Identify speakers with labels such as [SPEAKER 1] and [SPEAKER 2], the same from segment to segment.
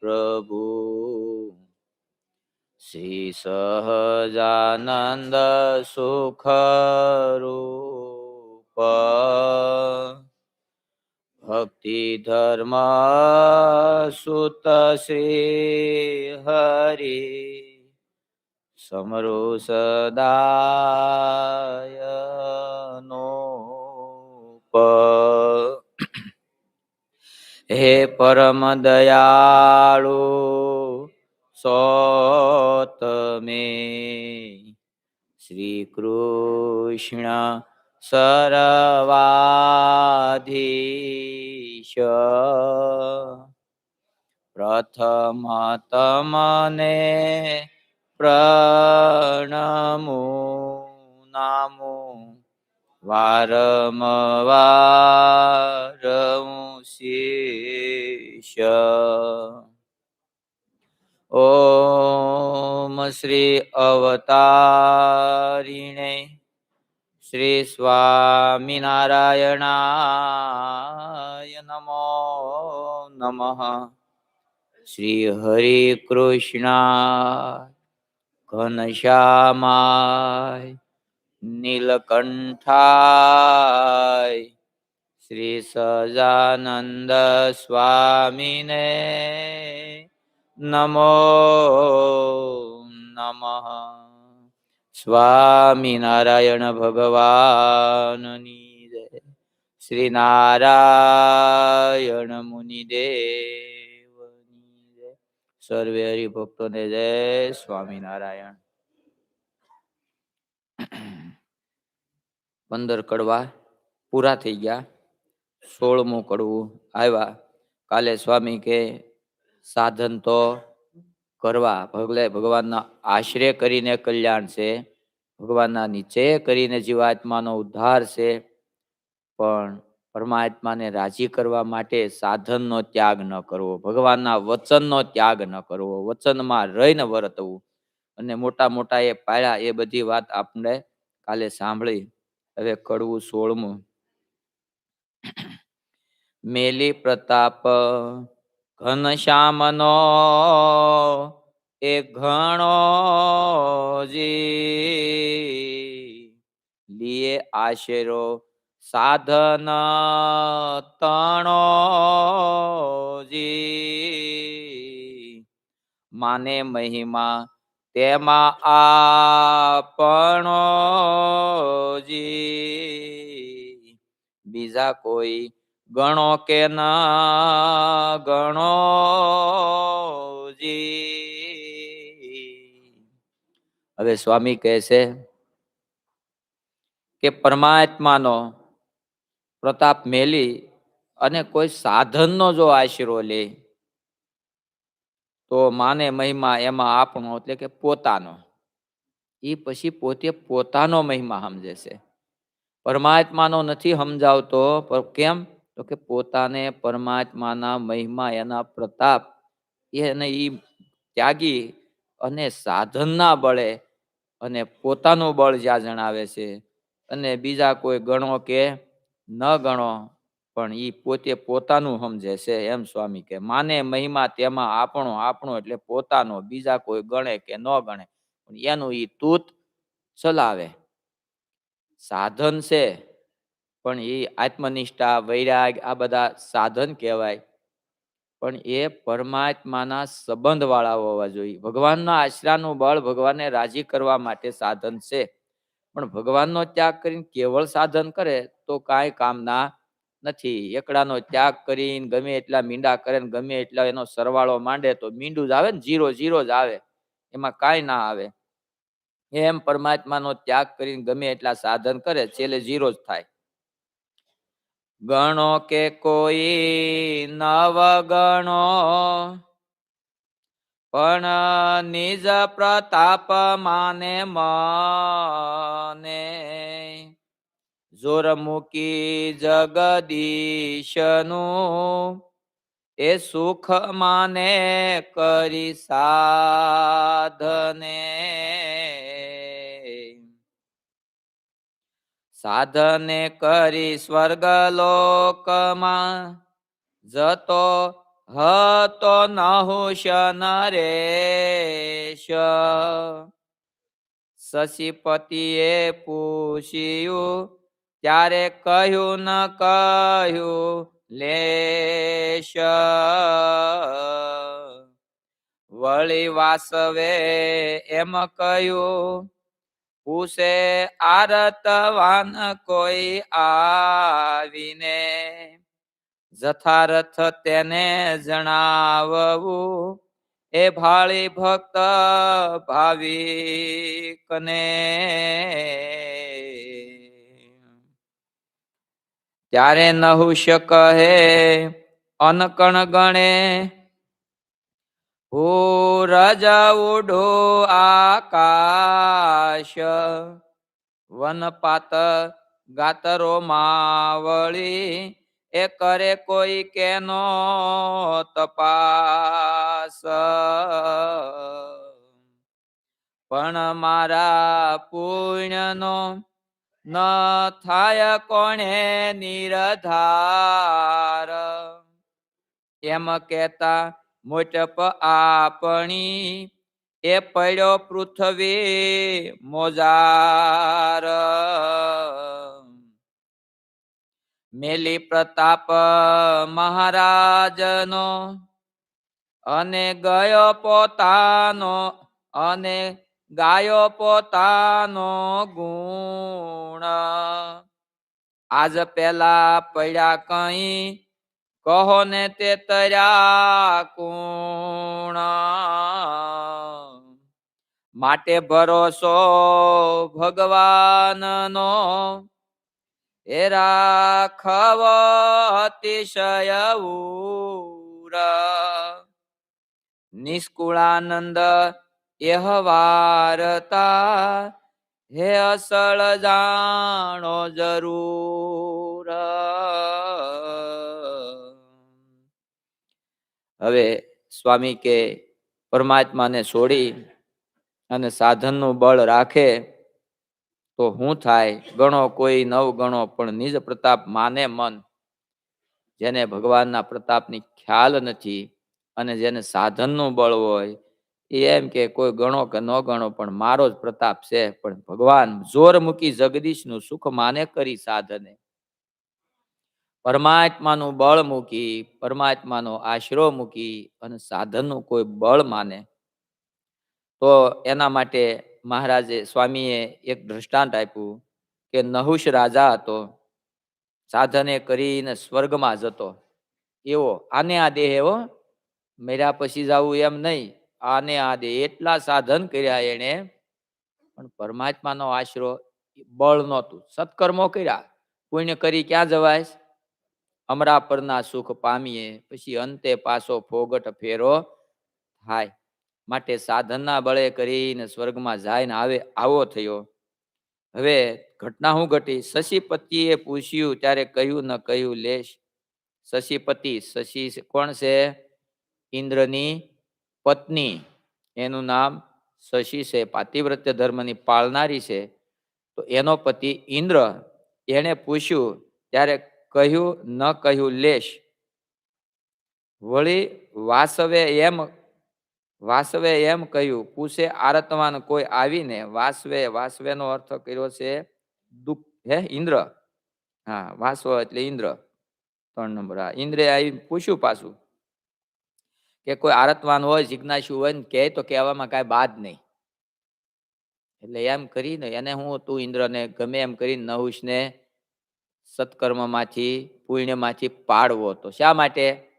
[SPEAKER 1] પ્રભુ શ્રી સહજાનંદ સુખ રૂપ ભક્તિ ધર્મ સુત શ્રી હરિ સમરો સદાય હે પરમ દયાળુ સોતમે શ્રી કૃષ્ણ સરવાધીશ. પ્રથમ તમને પ્રણમો નામો. વારમવાર શિષ્ય ઓમ શ્રી અવતારિણે શ્રી સ્વામિનારાયણાય નમો નમઃ. શ્રી હરિ કૃષ્ણ ઘનશ્યામાય નીલકંઠાય. શ્રી સજાનંદ સ્વામીને નમો નમઃ. સ્વામિનારાયણ ભગવાનની જય. શ્રી નારાયણ મુનિદેવની જય. સર્વે હરિભક્તોને જય સ્વામિનારાયણ પંદર કડવા પૂરા થઈ ગયા. સોળમું કડવું આવ્યા. કાલે સ્વામી કે, સાધન તો કરવા ભગલે ભગવાનના આશ્રય કરીને કલ્યાણ છે, ભગવાનના નીચે કરીને જીવાત્માનો ઉદ્ધાર છે, પણ પરમાત્માને રાજી કરવા માટે સાધનનો ત્યાગ ન કરવો, ભગવાનના વચનનો ત્યાગ ન કરવો, વચનમાં રહીને વર્તવું. અને મોટા મોટા એ પાળ્યા એ બધી વાત આપણે કાલે સાંભળી. હવે કડવું સોળમું. મેલી પ્રતાપ ઘનશ્યામનો એ ઘણો જી. લીએ આશેરો સાધન તણો જી. માને મહિમા તેમાં આપણો જી. બીજા કોઈ ગણો કે ના ગણો હવે સ્વામી કહે છે કે પરમાત્માનો પ્રતાપ મેલી અને કોઈ સાધનનો જો આશરો લે, તો માને મહિમા એમાં આપણો, એટલે કે પોતાનો. એ પછી પોતે પોતાનો મહિમા સમજે છે. પરમાત્માનો નથી સમજાવતો કેમ? તો કે પોતાને પરમાત્માના મહિમા, એના પ્રતાપ, એને એ ત્યાગી અને સાધનના બળે અને પોતાનું બળ જ્યાં જણાવે છે. અને બીજા કોઈ ગણો કે ન ગણો, પણ ઈ પોતે પોતાનું સમજે છે, એમ સ્વામી કે માને મહિમા તેમાં આપણો આપણો એટલે પોતાનો, બીજા કોઈ ગણે કે ન ગણે એનું ઈ તૂત ચલાવે. સાધન છે, પણ એ આત્મનિષ્ઠા, વૈરાગ આ બધા સાધન કહેવાય. પણ એ પરમાત્માના સંબંધ વાળા હોવા જોઈએ. ભગવાનના આશરાનું બળ ભગવાનને રાજી કરવા માટે સાધન છે. પણ ભગવાનનો ત્યાગ કરીને કેવળ સાધન કરે તો કાંઈ કામના નથી. એકડાનો ત્યાગ કરીને ગમે એટલા મીંડા કરે ગમે એટલા એનો સરવાળો માંડે તો મીંડું જ આવે ને જીરો જીરો જ આવે. એમાં કાંઈ ના આવે. એમ પરમાત્માનો ત્યાગ કરીને ગમે એટલા સાધન કરે, છેલ્લે ઝીરો જ થાય. ગણો કે કોઈ નવ ગણો, પણ નિજ પ્રતાપ માને મને. જોર મૂકી જગદીશનું એ સુખ માને કરી સાધને. સાધને કરી સ્વર્ગલોકમાં. જતો હતો નહુશ નરેશ. શશિપતિએ પૂછ્યું, ત્યારે કહ્યું ન કહ્યું લેશ? વળી વાસવે એમ કહ્યું પૂછે આરતવાન કોઈ આવીને? જથારથ તેને જણાવવું, એ ભાળી ભક્ત ભાવિકને. ત્યારે નહુષ કહે, અનકણ ગણે હું રજા ઉડો આકાશ વનપાત ગાતરો માવળી, એ કરે કોઈ કેનો તપાસ. પણ મારા પુણ્યનો ન થાય કોણે નિરધાર. એમ કેતા મોટપ આપણી, એ પડ્યો પૃથ્વી મોજાર. મેલી પ્રતાપ મહારાજનો અને ગયો પોતાનો અને ગાયો પોતાનો ગુણ. આજ પેલા પડ્યા કઈ કહો ને તે તર્યા કુણ? માટે ભરોસો ભગવાનનો. એ રાખવ અતિશય નિષ્કુળાનંદ એહ વારતા હે અસળ જાણો જરૂર. હવે સ્વામી કે પરમાત્માને છોડી અને સાધનનું બળ રાખે તો હું થાય? ગણો કોઈ નવ ગણો, પણ નિજ પ્રતાપ માને મન. જેને ભગવાનના પ્રતાપની ખ્યાલ નથી અને જેને સાધનનું બળ હોય, એ એમ કે કોઈ ગણો કે ન ગણો, પણ મારો જ પ્રતાપ છે. પણ ભગવાન જોર મૂકી જગદીશનું સુખ માને કરી સાધને. પરમાત્માનું બળ મૂકી, પરમાત્માનો આશરો મૂકી અને સાધનનું કોઈ બળ માને. તો એના માટે મહારાજે સ્વામીએ એક દ્રષ્ટાંત આપ્યું કે નહુશ રાજા હતો, સાધને કરીને સ્વર્ગમાં જતો. એવો, આને આ દેહ એવો મેર્યા પછી જવું એમ નહીં. આને આ દેહ એટલા સાધન કર્યા એને પણ પરમાત્માનો આશરો બળ નહોતું. સત્કર્મો કર્યા. પુણ્ય કરી ક્યાં જવાય અમરા પરના સુખ પામીએ, પછી અંતે પાછો ફોગટ ફેરો થાય. માટે સાધનના બળે કરીને સ્વર્ગમાં જાય ને આવે, આવો થયો. હવે ઘટના શું ઘટી? શશીપતિએ પૂછ્યું, ત્યારે કહ્યું, ન કહ્યું, લેશ. શશીપતિ, શશી કોણ છે? ઇન્દ્રની પત્ની. એનું નામ શશી છે. પાતિવ્રત્ય ધર્મની પાળનારી છે. તો એનો પતિ ઇન્દ્ર. એને પૂછ્યું, ત્યારે કહ્યું, ન કહ્યું, લેશ. વળી વાસવે એમ વાસવે એમ કહ્યું કુશે આરતવાન કોઈ આવીને, વાસવે, વાસવેનો અર્થ કર્યો છે દુઃખ, હે ઇન્દ્ર? હા, વાસવ એટલે ઇન્દ્ર. ત્રણ નંબર, હા, ઇન્દ્રે આવી પૂછ્યું પાછું કે કોઈ આરતવાન હોય, જિજ્ઞાસુ હોય ને કહે તો કહેવામાં કાંઈ બાદ નહીં. એટલે એમ કરીને, એને હું તું ઇન્દ્રને ગમે એમ કરીને નહુશને સત્કર્મમાંથી, પુણ્યમાંથી પાડવો. તો શા માટે?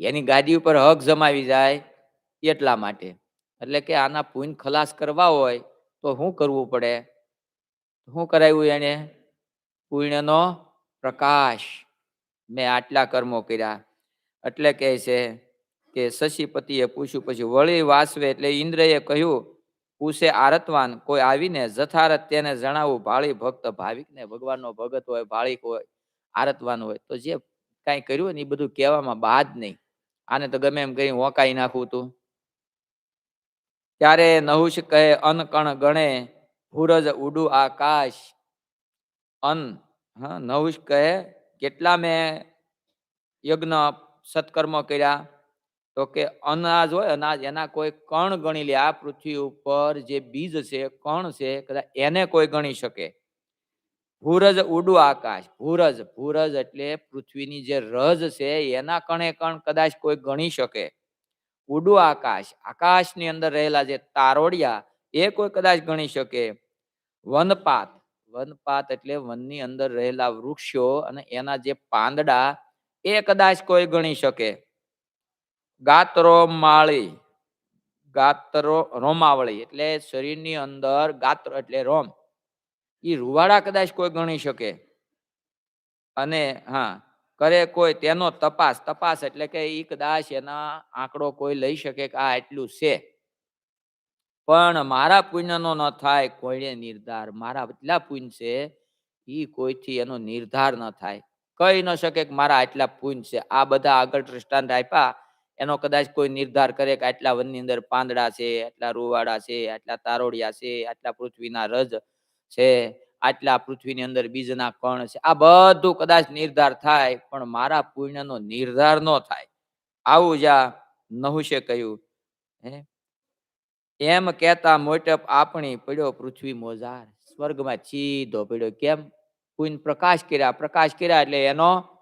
[SPEAKER 1] એની ગાદી ઉપર હક જમાવી જાય એટલા માટે. એટલે કે આના પુણ્ય ખલાસ કરવા હોય તો શું કરવું પડે? શું કરાવ્યું એને પુણ્યનો પ્રકાશ. મેં આટલા કર્મો કર્યા. એટલે કહે છે કે શશીપતિએ પૂછ્યું, પછી વળી વાસવે એટલે ઇન્દ્રએ કહ્યું પૂછે આરતવાન, કોઈ આવીને જથારત તેને જણાવું? ભાળી ભક્ત ભાવિક ને ભગવાનનો ભગત હોય ભાળિક હોય, આરતવાન હોય. તો જે કાંઈ કર્યું હોય ને એ બધું કહેવામાં બાદ નહીં. આને તો ગમે એમ કરી વોકાઈ નાખવું તું. ત્યારે નહુશ કહે અનકણ ગણે, ભૂરજ ઉડુ આકાશ. અન, હા નಹುષ કહે, કેટલા મેં યજ્ઞ સત્કર્મ કર્યા? તો કે અનાજ હોય, અનાજ એના કોઈ કણ ગણી લે. આ પૃથ્વી ઉપર જે બીજ છે, કણ છે, કદાચ એને કોઈ ગણી શકે. ભૂરજ ઉડું આકાશ. ભૂરજ ભૂરજ એટલે પૃથ્વીની જે રજ છે, એના કણે કણ કદાચ કોઈ ગણી શકે. ઉડું આકાશ. આકાશની અંદર રહેલા જે તારોડિયા, એ કોઈ કદાચ ગણી શકે. વનપાત. વનપાત એટલે વનની અંદર રહેલા વૃક્ષો અને એના જે પાંદડા, એ કદાચ કોઈ ગણી શકે. ગાત્રો માળી. ગાત્રો રોમાવળી એટલે શરીરની અંદર ગાત્ર એટલે રોમ. એ રૂવાડા કદાચ કોઈ ગણી શકે. અને હા, કરે કોઈ તેનો તપાસ. તપાસ એટલે કે એ કદાચ એના આંકડો કોઈ લઈ શકે કે આ એટલું છે. પણ મારા પુણ્યનો ન થાય, કોઈને નિર્ધાર. મારા એટલા પુણ્ય છે એ કોઈથી એનો નિર્ધાર ન થાય. કહી ન શકે કે મારા આટલા પુણ્ય છે. આ બધા આગળ દ્રષ્ટાંત આપ્યા. એનો કદાચ કોઈ નિર્ધાર કરે કે આટલા વનની અંદર પાંદડા છે, આટલા રૂવાડા છે, આટલા તારોડિયા છે, આટલા પૃથ્વીના રજ છે, આટલા પૃથ્વીની અંદર બીજના કણ છે. આ બધું કદાચ નિર્ધાર થાય, પણ મારા પુણ્યનો નિર્ધાર ન થાય. આવું જ્યાં નહુશે કહ્યું. હે? એમ કહેતા મોટપ આપણી પડ્યો પૃથ્વી મોજાર. સ્વર્ગમાં ચીધો પડ્યો. કેમ? પુણ્ય પ્રકાશ કર્યા પ્રકાશ કર્યા એટલે એનો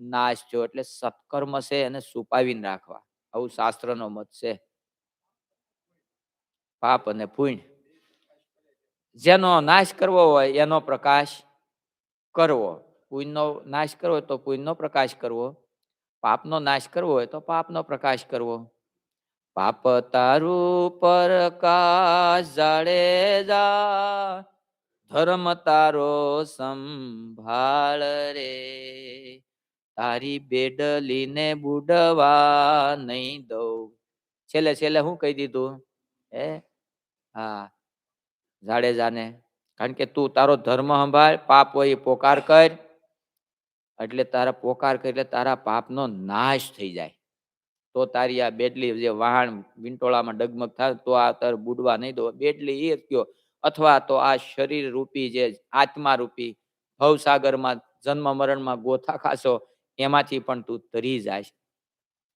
[SPEAKER 1] નાશ થયો એટલે સત્કર્મ છે એને છુપાવીને રાખવા. આવું શાસ્ત્રનો મત છે. પાપ અને પુણ્ય. જેનો નાશ કરવો હોય એનો પ્રકાશ કરવો. પુણ્યનો નાશ કરવો હોય તો પુણ્યનો પ્રકાશ કરવો. પાપનો નાશ કરવો હોય તો પાપનો પ્રકાશ કરવો. પાપ તારું પ્રકાશ જાડે જા. ધર્મ તારો સંભાળ રે. તારી બેડલીને બુડવા નહીં દઉં. છેલ્લે છેલ્લે હું કહી દીધું? હે? હા. જાડેજાને કારણ કે તું તારો ધર્મ સંભાળ, પાપ હોય એ પોકાર કર. એટલે તારા પોકાર કર એટલે તારા પાપનો નાશ થઈ જાય. તો તારી આ બેડલી જે વાહણ વિંટોળામાં ડગમગ થાય તો આ તાર બુડવા નહીં દો બેડલી એ કયો. અથવા તો આ શરીર રૂપી જે આત્મા રૂપી ભવસાગરમાં જન્મ મરણમાં ગોથા ખાશો એમાંથી પણ તું તરી જાય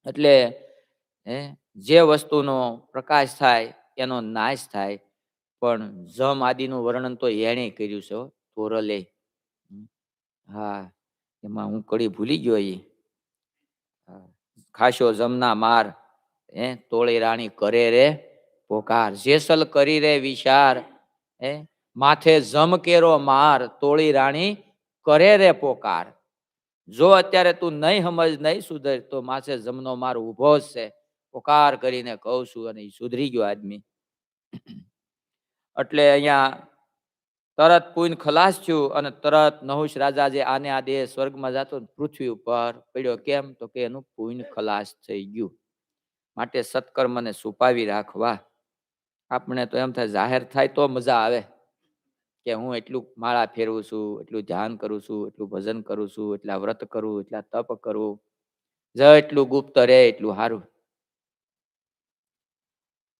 [SPEAKER 1] એટલે જે વસ્તુનો પ્રકાશ થાય, એનો નાશ થાય, પણ જમ આદિનું વર્ણન તો એણે કર્યું છે તોરલે હા, એમાં હું કડી ભૂલી ગયો એ ખાશો જમના માર, હે, તોળી રાણી કરે રે પોકાર, જેસલ કરી રે વિચાર હે, માથે જમ કેરો માર, તોળી રાણી કરે રે પોકાર. જો અત્યારે તું નહીં સમજ, નહીં સુધર, તો માસે જમનો માર ઊભો જ છે. પોકાર કરીને કહું છું અને સુધરી ગયો આદમી. એટલે અહીંયા તરત પૂન ખલાસ થયું અને તરત નહુશ રાજા જે આને આ દેહ સ્વર્ગમાં જતો પૃથ્વી ઉપર પડ્યો કેમ? તો કે એનું પૂન ખલાસ થઈ ગયું. માટે સત્કર્મને સુપાવી રાખવા. આપણે તો એમ થાય, જાહેર થાય તો મજા આવે. કે હું એટલું માળા ફેરવું છું, એટલું ધ્યાન કરું છું, એટલું ભજન કરું છું, એટલા વ્રત કરું, એટલા તપ કરું જેટલું ગુપ્ત રહે એટલું સારું.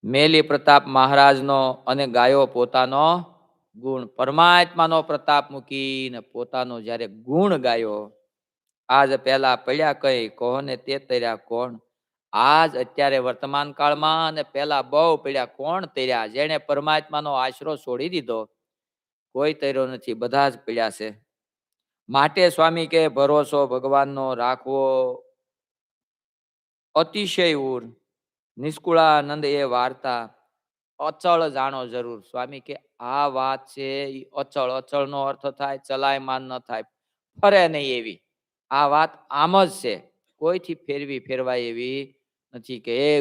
[SPEAKER 1] મેલી પ્રતાપ મહારાજનો અને ગાયો પોતાનો ગુણ, પરમાત્માનો પ્રતાપ મૂકીને પોતાનો જ્યારે ગુણ ગાયો, આજ પહેલા પડ્યા કઈ, કોને તે તર્યા કોણ? આજ અત્યારે વર્તમાન કાળમાં અને પહેલા બહુ પડ્યા કોણ તર્યા? જેને પરમાત્માનો આશરો છોડી દીધો કોઈ તર્યો નથી, બધા જ પીડ્યા છે. માટે સ્વામી કે, ભરોસો ભગવાનનો રાખવો. અતિશય ઉર નિષ્કુળાનંદ એ વાર્તા અચળ જાણો જરૂર. સ્વામી કે, આ વાત છે અચળ. અચળનો અર્થ થાય, ચલાયમાન ન થાય. ફરે નહીં એવી. આ વાત આમ જ છે. કોઈથી ફેરવી ફેરવાય એવી નથી કે